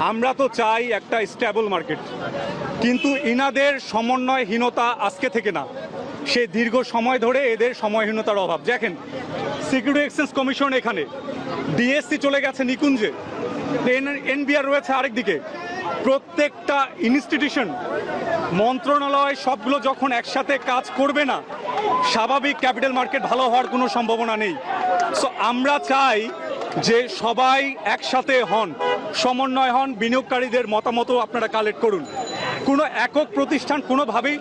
আমরা তো চাই একটা স্টেবল মার্কেট, কিন্তু ইনাদের সমন্বয়হীনতা আজকে থেকে না। সে দীর্ঘ সময় ধরে এদের সময়হীনতার অভাব। দেখেন সিকিউরিটি এক্সচেঞ্জ কমিশন এখানে ডিএসসি চলে গেছে নিকুঞ্জে এনবিআর রয়েছে আরেকদিকে। প্রত্যেকটা ইনস্টিটিউশন মন্ত্রণালয়, সবগুলো যখন একসাথে কাজ করবে না, স্বাভাবিক ক্যাপিটাল মার্কেট ভালো হওয়ার কোনো সম্ভাবনা নেই। সো আমরা চাই যে সবাই একসাথে হন। সমন্বয় হন, বিনিয়োগকারীদের মতামতও আপনারা কালেক্ট করুন। কোনো একক প্রতিষ্ঠান কোনোভাবেই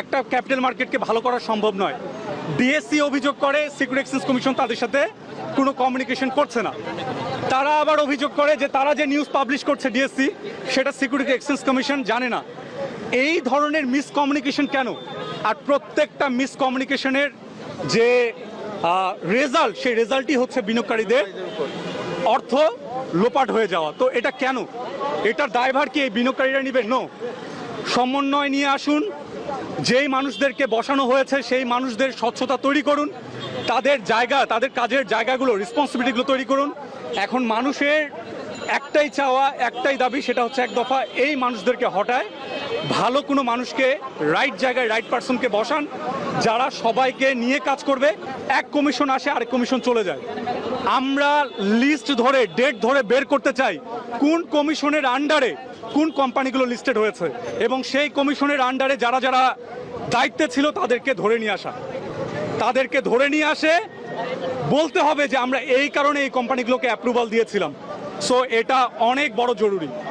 একটা ক্যাপিটাল মার্কেটকে ভালো করা সম্ভব নয়। ডিএসসি অভিযোগ করে সিকিউরিটি এক্সচেঞ্জ কমিশন তাদের সাথে কোনো কমিউনিকেশন করছে না। তারা আবার অভিযোগ করে যে তারা যে নিউজ পাবলিশ করছে ডিএসসি সেটা সিকিউরিটি এক্সচেঞ্জ কমিশন জানে না। এই ধরনের মিসকমিউনিকেশন কেন? আর প্রত্যেকটা মিসকমিউনিকেশনের যে রেজাল্ট সেই রেজাল্টই হচ্ছে বিনিয়োগকারীদের অর্থ লোপাট হয়ে যাওয়া। তো এটা কেন? এটার দায়ভার কি এই বিনিয়োগকারীরা নেবেন নো সমন্বয় নিয়ে আসুন। যেই মানুষদেরকে বসানো হয়েছে, সেই মানুষদের স্বচ্ছতা তৈরি করুন। তাদের জায়গা, তাদের কাজের জায়গাগুলো রেসপন্সিবিলিটিগুলো তৈরি করুন। এখন মানুষের একটাই চাওয়া, একটাই দাবি, সেটা হচ্ছে এক দফা এই মানুষদেরকে হটায়। ভালো কোনো মানুষকে রাইট জায়গায় রাইট পার্সনকে বসান। যারা সবাইকে নিয়ে কাজ করবে, এক কমিশন আসে, আরেক কমিশন চলে যায়। আমরা লিস্ট ধরে ডেট ধরে বের করতে চাই কোন কমিশনের আন্ডারে কোন কোম্পানিগুলো লিস্টেড হয়েছে এবং সেই কমিশনের আন্ডারে যারা যারা দায়িত্বে ছিল তাদেরকে ধরে নিয়ে আসা। তাদেরকে ধরে নিয়ে আসে, বলতে হবে যে আমরা এই কারণে এই কোম্পানিগুলোকে অ্যাপ্রুভাল দিয়েছিলাম। সো এটা অনেক বড় জরুরি।